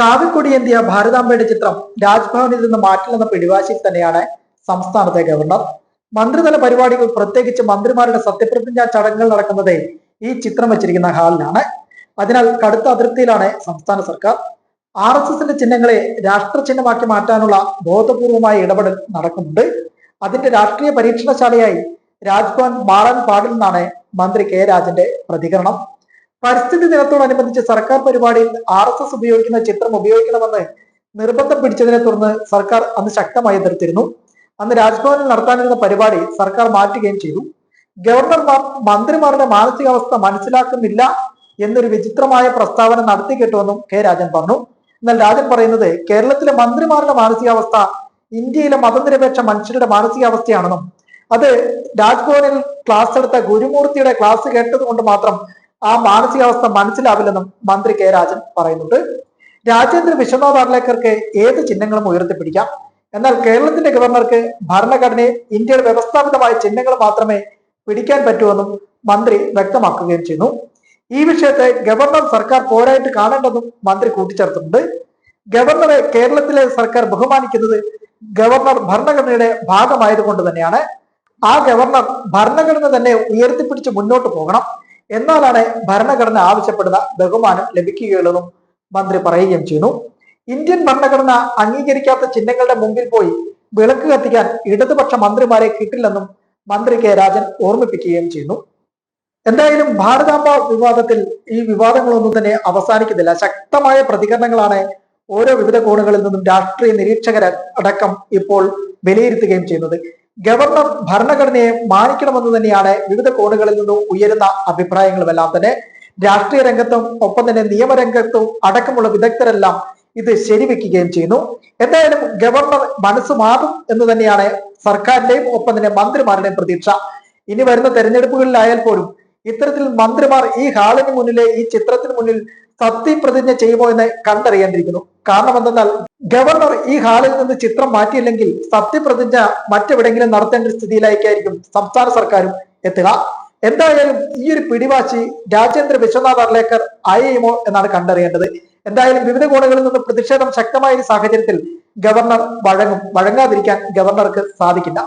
കാവിക്കൊടിയേന്തിയ ഭാരതാംബയുടെ ചിത്രം രാജ്ഭവനിൽ നിന്ന് മാറ്റില്ലെന്ന പിടിവാശിയിൽ തന്നെയാണ് സംസ്ഥാനത്തെ ഗവർണർ. മന്ത്രിതല പരിപാടികൾ പ്രത്യേകിച്ച് മന്ത്രിമാരുടെ സത്യപ്രതിജ്ഞാ ചടങ്ങുകൾ നടക്കുന്നത് ഈ ചിത്രം വെച്ചിരിക്കുന്ന ഹാളിലാണ്. അതിനാൽ കടുത്ത അതിർത്തിയിലാണ് സംസ്ഥാന സർക്കാർ. ആർ എസ് എസിന്റെ ചിഹ്നങ്ങളെ രാഷ്ട്ര ചിഹ്നമാക്കി മാറ്റാനുള്ള ബോധപൂർവമായ ഇടപെടൽ നടക്കുന്നുണ്ട്. അതിന്റെ രാഷ്ട്രീയ പരീക്ഷണശാലയായി രാജ്ഭവൻ മാറാൻ പാടില്ലെന്നാണ് മന്ത്രി കെ രാജന്റെ പ്രതികരണം. പരിസ്ഥിതി ദിനത്തോടനുബന്ധിച്ച് സർക്കാർ പരിപാടിയിൽ ആർ എസ് എസ് ഉപയോഗിക്കുന്ന ചിത്രം ഉപയോഗിക്കണമെന്ന് നിർബന്ധം പിടിച്ചതിനെ തുടർന്ന് സർക്കാർ അന്ന് ശക്തമായി എതിർത്തിരുന്നു. അന്ന് രാജ്ഭവനിൽ നടത്താനിരുന്ന പരിപാടി സർക്കാർ മാറ്റുകയും ചെയ്തു. ഗവർണർമാർ മന്ത്രിമാരുടെ മാനസികാവസ്ഥ മനസ്സിലാക്കുന്നില്ല എന്നൊരു വിചിത്രമായ പ്രസ്താവന നടത്തി കേട്ടുവെന്നും കെ രാജൻ പറഞ്ഞു. എന്നാൽ രാജൻ പറയുന്നത് കേരളത്തിലെ മന്ത്രിമാരുടെ മാനസികാവസ്ഥ ഇന്ത്യയിലെ മതനിരപേക്ഷ മനുഷ്യരുടെ മാനസികാവസ്ഥയാണെന്നും അത് രാജ്ഭവനിൽ ക്ലാസ് എടുത്ത ഗുരുമൂർത്തിയുടെ ക്ലാസ് കേട്ടത് കൊണ്ട് മാത്രം ആ മാനസികാവസ്ഥ മനസ്സിലാവില്ലെന്നും മന്ത്രി കെ രാജൻ പറയുന്നുണ്ട്. രാജേന്ദ്ര വിശ്വനാഥ് അർലേക്കർക്ക് ഏത് ചിഹ്നങ്ങളും ഉയർത്തിപ്പിടിക്കാം. എന്നാൽ കേരളത്തിന്റെ ഗവർണർക്ക് ഭരണഘടനയെ ഇന്ത്യയുടെ വ്യവസ്ഥാപിതമായ ചിഹ്നങ്ങൾ മാത്രമേ പിടിക്കാൻ പറ്റുമെന്നും മന്ത്രി വ്യക്തമാക്കുകയും ചെയ്യുന്നു. ഈ വിഷയത്തെ ഗവർണർ സർക്കാർ പോരായിട്ട് കാണേണ്ടെന്നും മന്ത്രി കൂട്ടിച്ചേർത്തിട്ടുണ്ട്. ഗവർണറെ കേരളത്തിലെ സർക്കാർ ബഹുമാനിക്കുന്നത് ഗവർണർ ഭരണഘടനയുടെ ഭാഗമായതുകൊണ്ട് തന്നെയാണ്. ആ ഗവർണർ ഭരണഘടന തന്നെ ഉയർത്തിപ്പിടിച്ച് മുന്നോട്ട് പോകണം. എന്നാലാണ് ഭരണഘടന ആവശ്യപ്പെടുന്ന ബഹുമാനം ലഭിക്കുകയുള്ളതും മന്ത്രി പറയുകയും ചെയ്യുന്നു. ഇന്ത്യൻ ഭരണഘടന അംഗീകരിക്കാത്ത ചിഹ്നങ്ങളുടെ മുമ്പിൽ പോയി വിളക്ക് കത്തിക്കാൻ ഇടതുപക്ഷ മന്ത്രിമാരെ കിട്ടില്ലെന്നും മന്ത്രി കെ രാജൻ ഓർമ്മിപ്പിക്കുകയും ചെയ്യുന്നു. എന്തായാലും ഭാരതാംബ വിവാദത്തിൽ ഈ വിവാദങ്ങളൊന്നും തന്നെ അവസാനിക്കുന്നില്ല. ശക്തമായ പ്രതികരണങ്ങളാണ് ഓരോ വിവിധ കോണുകളിൽ നിന്നും രാഷ്ട്രീയ നിരീക്ഷകർ അടക്കം ഇപ്പോൾ വിലയിരുത്തുകയും ചെയ്യുന്നത്. ഗവർണർ ഭരണഘടനയെ മാനിക്കണമെന്ന് തന്നെയാണ് വിവിധ കോണുകളിൽ നിന്നും ഉയരുന്ന അഭിപ്രായങ്ങളുമെല്ലാം തന്നെ. രാഷ്ട്രീയ രംഗത്തും ഒപ്പം തന്നെ നിയമരംഗത്തും അടക്കമുള്ള വിദഗ്ധരെല്ലാം ഇത് ശരിവെക്കുകയും ചെയ്യുന്നു. എന്തായാലും ഗവർണർ മനസ്സ് മാറും എന്ന് തന്നെയാണ് സർക്കാരിന്റെയും ഒപ്പം തന്നെ മന്ത്രിമാരുടെയും പ്രതീക്ഷ. ഇനി വരുന്ന തെരഞ്ഞെടുപ്പുകളിലായാൽ പോലും ഇത്തരത്തിൽ മന്ത്രിമാർ ഈ ഹാളിന് മുന്നിലെ ഈ ചിത്രത്തിന് മുന്നിൽ സത്യപ്രതിജ്ഞ ചെയ്യുമോ എന്ന് കണ്ടറിയേണ്ടിയിരിക്കുന്നു. കാരണം എന്തെന്നാൽ ഗവർണർ ഈ ഹാളിൽ നിന്ന് ചിത്രം മാറ്റിയില്ലെങ്കിൽ സത്യപ്രതിജ്ഞ മറ്റെവിടെങ്കിലും നടത്തേണ്ട സ്ഥിതിയിലേക്കായിരിക്കും സംസ്ഥാന സർക്കാരും എത്തുക. എന്തായാലും ഈ ഒരു പിടിവാശി രാജേന്ദ്ര വിശ്വനാഥ് അർലേക്കർ അയയുമോ എന്നാണ് കണ്ടറിയേണ്ടത്. എന്തായാലും വിവിധ കോണുകളിൽ നിന്ന് പ്രതിഷേധം ശക്തമായ ഒരു സാഹചര്യത്തിൽ ഗവർണർ വഴങ്ങും. വഴങ്ങാതിരിക്കാൻ ഗവർണർക്ക് സാധിക്കില്ല.